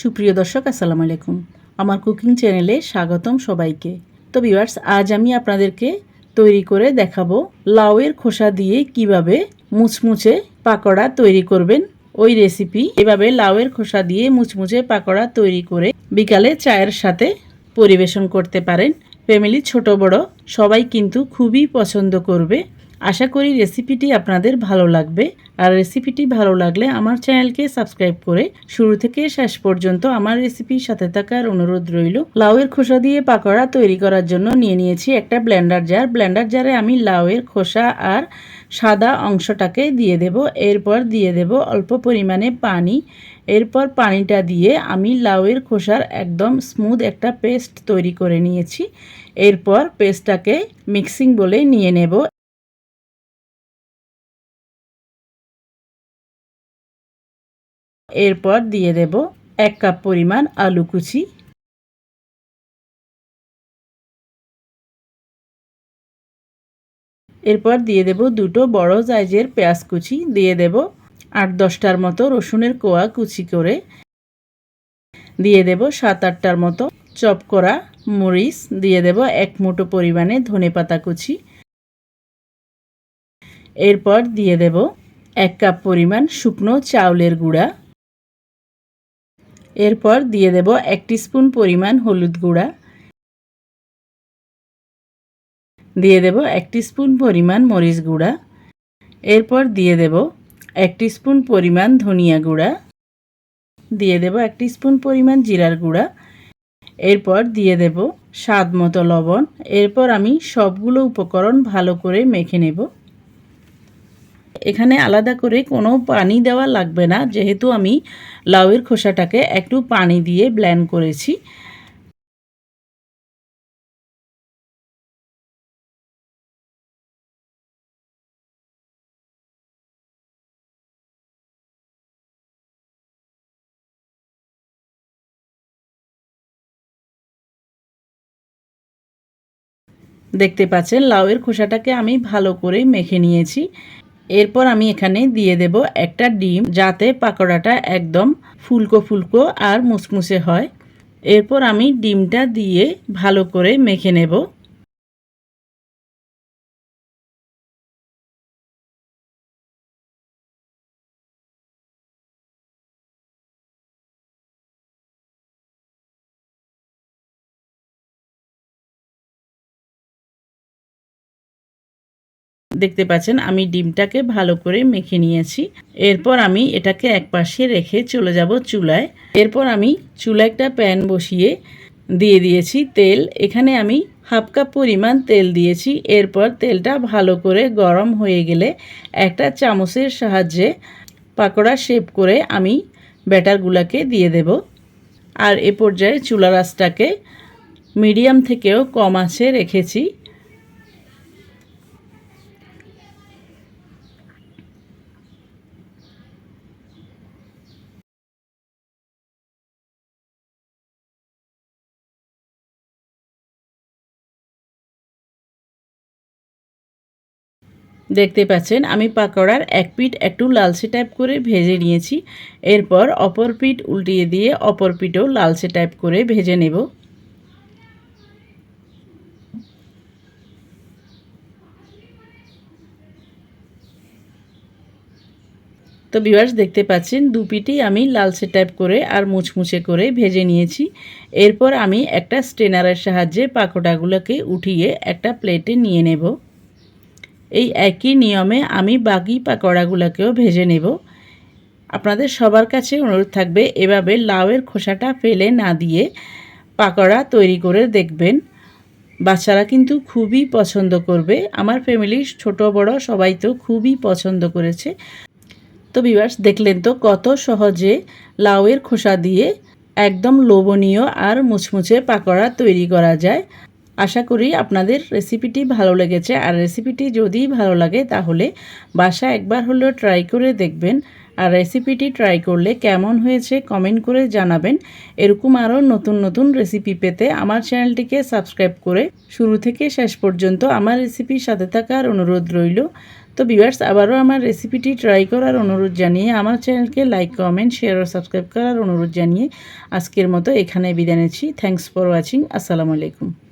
সুপ্রিয় দর্শক, আসসালামু আলাইকুম। আমার কুকিং চ্যানেলে স্বাগতম সবাইকে। তো ভিউয়ার্স, আজ আমি আপনাদেরকে তৈরি করে দেখাবো লাউয়ের খোসা দিয়ে কীভাবে মুচমুচে পাকোড়া তৈরি করবেন। ওই রেসিপি, এভাবে লাউয়ের খোসা দিয়ে মুচমুচে পাকোড়া তৈরি করে বিকালে চায়ের সাথে পরিবেশন করতে পারেন। ফ্যামিলি ছোট বড়, সবাই কিন্তু খুবই পছন্দ করবে। আশা করি রেসিপিটি আপনাদের ভালো লাগবে। আর রেসিপিটি ভালো লাগলে আমার চ্যানেলকে সাবস্ক্রাইব করে শুরু থেকে শেষ পর্যন্ত আমার রেসিপির সাথে থাকার অনুরোধ রইল। লাউয়ের খোসা দিয়ে পাকোড়া তৈরি করার জন্য নিয়ে নিয়েছি একটা ব্লেন্ডার জার। ব্লেন্ডার জারে আমি লাউয়ের খোসা আর সাদা অংশটাকে দিয়ে দেব। এরপর দিয়ে দেব অল্প পরিমাণে পানি। এরপর পানিটা দিয়ে আমি লাউয়ের খোসার একদম স্মুথ একটা পেস্ট তৈরি করে নিয়েছি। এরপর পেস্টটাকে মিক্সিং বলে নিয়ে নেব। এরপর দিয়ে দেব এক কাপ পরিমাণ আলু কুচি। এরপর দিয়ে দেব দুটো বড় সাইজের পেঁয়াজ কুচি। দিয়ে দেব আট দশটার মতো রসুনের কোয়া কুচি করে। দিয়ে দেব সাত আটটার মতো চপ করা মরিচ। দিয়ে দেব এক মুঠো পরিমাণে ধনে পাতা কুচি। এরপর দিয়ে দেব এক কাপ পরিমাণ শুকনো চাউলের গুঁড়া। এরপর দিয়ে দেব এক স্পুন পরিমাণ হলুদ গুঁড়া। দিয়ে দেব এক স্পুন পরিমাণ মরিচ গুঁড়া। এরপর দিয়ে দেব এক স্পুন পরিমাণ ধনিয়া গুঁড়া। দিয়ে দেব এক স্পুন পরিমাণ জিরার গুঁড়া। এরপর দিয়ে দেব স্বাদ মতো লবণ। এরপর আমি সবগুলো উপকরণ ভালো করে মেখে নেব। এখানে আলাদা করে কোনো পানি দেওয়া লাগবে না। যেহেতু আমি লাউয়ের খোসাটাকে একটু পানি দিয়ে ব্ল্যান্ড করেছি। দেখতে পাচ্ছেন, লাউয়ের খোসাটাকে আমি ভালো করে মেখে নিয়েছি। এরপর আমি এখানে দিয়ে দেব একটা ডিম যাতে পাকোড়াটা একদম ফুলকো ফুলকো আর মুসমুসে হয়। এরপর আমি ডিমটা দিয়ে ভালো করে মেখে নেব। দেখতে পাচ্ছেন, আমি ডিমটাকে ভালো করে মেখে নিয়েছি। এরপর আমি এটাকে এক পাশে রেখে চলে যাব চুলায়। এরপর আমি চুলা একটা প্যান বসিয়ে দিয়ে দিয়েছি তেল। এখানে আমি হাফ কাপ পরিমাণ তেল দিয়েছি। এরপর তেলটা ভালো করে গরম হয়ে গেলে একটা চামচের সাহায্যে পাকোড়া শেপ করে আমি ব্যাটারগুলোকে দিয়ে দেব। আর এ পর্যায়ে চুলা রাসটাকে মিডিয়াম থেকেও কম আছে রেখেছি। দেখতে পাচ্ছেন, আমি পাকোড়ার এক পিঠ একটু লালচে টাইপ করে ভেজে নিয়েছি। এরপর অপর পিঠ উল্টিয়ে দিয়ে অপর পিঠও লালচে টাইপ করে ভেজে নেব। তো বিভার্স দেখতে পাচ্ছেন, দু পিঠই আমি লালচে টাইপ করে আর মুচমুচে করে ভেজে নিয়েছি। এরপর আমি একটা স্টেনারের সাহায্যে পাকোড়াগুলোকে উঠিয়ে একটা প্লেটে নিয়ে নেব। এই একই নিয়মে আমি বাকি পাকোড়াগুলোকেও ভেজে নেব। আপনাদের সবার কাছে অনুরোধ থাকবে, এভাবে লাউয়ের খোসাটা ফেলে না দিয়ে পাকোড়া তৈরি করে দেখবেন। বাচ্চারা কিন্তু খুবই পছন্দ করবে। আমার ফ্যামিলির ছোট বড় সবাই তো খুবই পছন্দ করেছে। তো বিবাস দেখলেন তো কত সহজে লাউয়ের খোসা দিয়ে একদম লোভনীয় আর মুচমুচে পাকোড়া তৈরি করা যায়। আশা করি আপনাদের রেসিপিটি ভালো লেগেছে। আর রেসিপিটি যদি ভালো লাগে, তাহলে বাসা একবার হলেও ট্রাই করে দেখবেন। আর রেসিপিটি ট্রাই করলে কেমন হয়েছে কমেন্ট করে জানাবেন। এরকম আরও নতুন নতুন রেসিপি পেতে আমার চ্যানেলটিকে সাবস্ক্রাইব করে শুরু থেকে শেষ পর্যন্ত আমার রেসিপির সাথে থাকার অনুরোধ রইল। তো ভিউয়ার্স আবারও আমার রেসিপিটি ট্রাই করার অনুরোধ জানিয়ে আমার চ্যানেলকে লাইক কমেন্ট শেয়ার ও সাবস্ক্রাইব করার অনুরোধ জানিয়ে আজকের মতো এখানে বিদায় নিচ্ছি। থ্যাংকস ফর ওয়াচিং আসসালামু আলাইকুম।